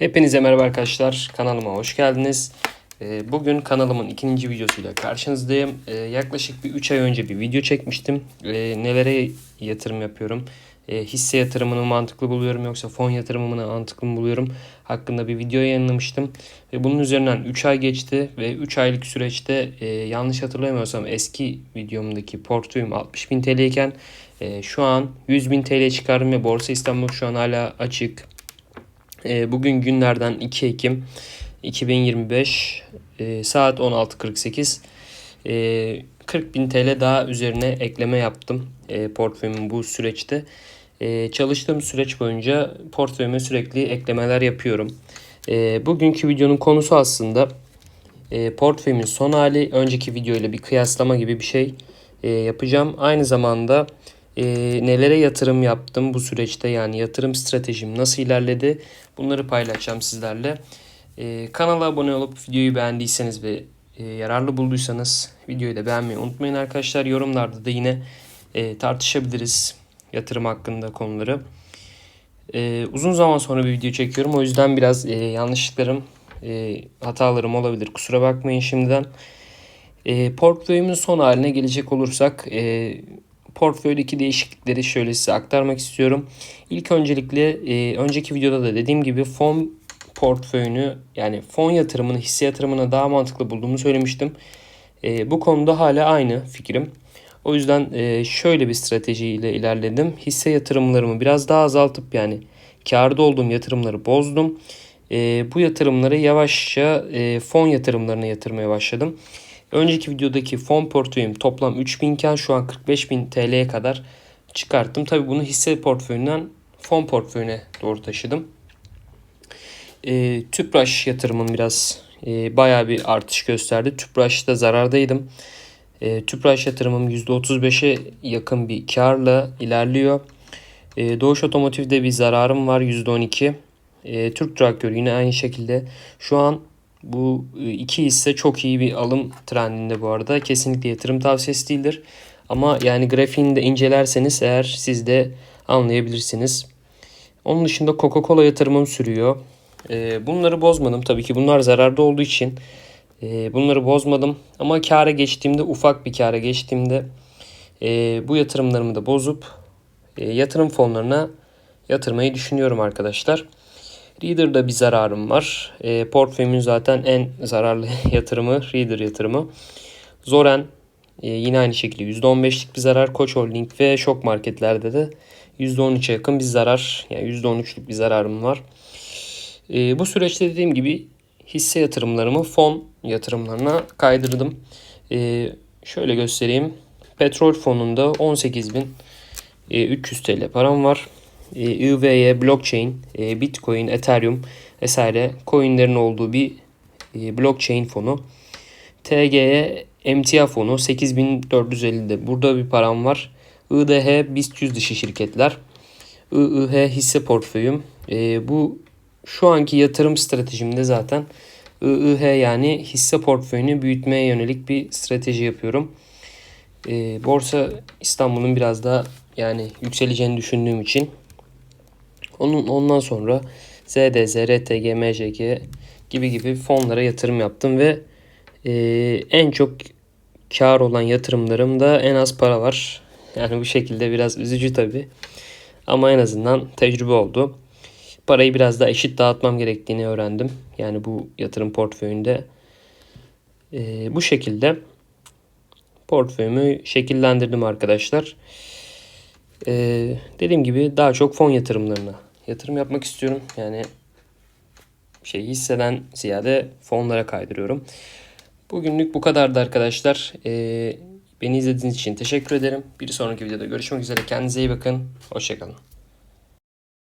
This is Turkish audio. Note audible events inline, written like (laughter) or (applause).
Hepinize merhaba arkadaşlar. Kanalıma hoş geldiniz. Ee, Bugün kanalımın ikinci videosuyla karşınızdayım. Ee, Yaklaşık bir 3 ay önce bir video çekmiştim. Ee, Nelere yatırım yapıyorum? Hisse yatırımını mantıklı buluyorum yoksa fon yatırımını mantıklı mı buluyorum? Hakkında bir video yayınlamıştım. Ve bunun üzerinden 3 ay geçti ve 3 aylık süreçte e, yanlış hatırlamıyorsam eski videomdaki portföyüm 60.000 TL iken e, şu an 100.000 TL çıkardım ve Borsa İstanbul şu an hala açık. E, bugün günlerden 2 Ekim 2025 e, saat 16.48 e, 40.000 TL daha üzerine ekleme yaptım e, portföyümün bu süreçte. Çalıştığım süreç boyunca portföyüme sürekli eklemeler yapıyorum. Bugünkü videonun konusu aslında portföyümün son hali önceki video ile bir kıyaslama gibi bir şey yapacağım. Aynı zamanda e, nelere yatırım yaptım bu süreçte yani yatırım stratejim nasıl ilerledi bunları paylaşacağım sizlerle. E, kanala abone olup videoyu beğendiyseniz ve e, yararlı bulduysanız videoyu da beğenmeyi unutmayın arkadaşlar. Yorumlarda da yine e, tartışabiliriz yatırım hakkında konuları. E, uzun zaman sonra bir video çekiyorum o yüzden biraz e, yanlışlıklarım e, hatalarım olabilir kusura bakmayın şimdiden. E, portföyümün son haline gelecek olursak e, portföydeki değişiklikleri şöyle size aktarmak istiyorum. İlk öncelikle e, önceki videoda da dediğim gibi fon portföyünü yani fon yatırımını hisse yatırımına daha mantıklı bulduğumu söylemiştim. E, bu konuda hala aynı fikrim. O yüzden e, şöyle bir stratejiyle ilerledim. Hisse yatırımlarımı biraz daha azaltıp yani karda olduğum yatırımları bozdum. E, bu yatırımları yavaşça e, fon yatırımlarına yatırmaya başladım. Önceki videodaki fon portföyüm toplam 3000 iken şu an 45000 TL'ye kadar çıkarttım. Tabi bunu hisse portföyünden fon portföyüne doğru taşıdım. E, Tüpraş yatırımım biraz e, bayağı bir artış gösterdi. Tüpraş'ta zarardaydım. E, Tüpraş yatırımım %35'e yakın bir karla ilerliyor. E, Doğuş Otomotiv'de bir zararım var %12. E, Türk Traktör yine aynı şekilde. Şu an bu e, iki hisse çok iyi bir alım trendinde bu arada. Kesinlikle yatırım tavsiyesi değildir. Ama yani grafiğini de incelerseniz eğer siz de anlayabilirsiniz. Onun dışında Coca-Cola yatırımım sürüyor. E, bunları bozmadım tabii ki. Bunlar zararda olduğu için e, bunları bozmadım. Ama kâra geçtiğimde ufak bir kâra geçtiğimde bu yatırımlarımı da bozup yatırım fonlarına yatırmayı düşünüyorum arkadaşlar. Reader'da bir zararım var. E, portföyümün zaten en zararlı (laughs) yatırımı Reader yatırımı. Zoren e, yine aynı şekilde %15'lik bir zarar. Koç Holding ve şok marketlerde de %13'e yakın bir zarar. Yani %13'lük bir zararım var. E, bu süreçte dediğim gibi hisse yatırımlarımı fon yatırımlarına kaydırdım. E, şöyle göstereyim. Petrol fonunda 18.300 TL param var. IVY, blockchain, e, bitcoin, ethereum vesaire coinlerin olduğu bir e, blockchain fonu. TGE emtia fonu 8450'de burada bir param var. IDH BIST 100 dışı şirketler. IIH hisse portföyüm. E, bu şu anki yatırım stratejimde zaten IIH yani hisse portföyünü büyütmeye yönelik bir strateji yapıyorum. Borsa İstanbul'un biraz daha yani yükseleceğini düşündüğüm için onun ondan sonra ZDZ, RTG, MJG gibi gibi fonlara yatırım yaptım ve e, en çok kar olan yatırımlarımda en az para var. Yani bu şekilde biraz üzücü tabi. Ama en azından tecrübe oldu. Parayı biraz daha eşit dağıtmam gerektiğini öğrendim. Yani bu yatırım portföyünde. E, bu şekilde portföyümü şekillendirdim arkadaşlar. E, dediğim gibi daha çok fon yatırımlarına yatırım yapmak istiyorum. Yani şey hisseden ziyade fonlara kaydırıyorum. Bugünlük bu kadardı arkadaşlar. Ee, beni izlediğiniz için teşekkür ederim. Bir sonraki videoda görüşmek üzere. Kendinize iyi bakın. Hoşçakalın.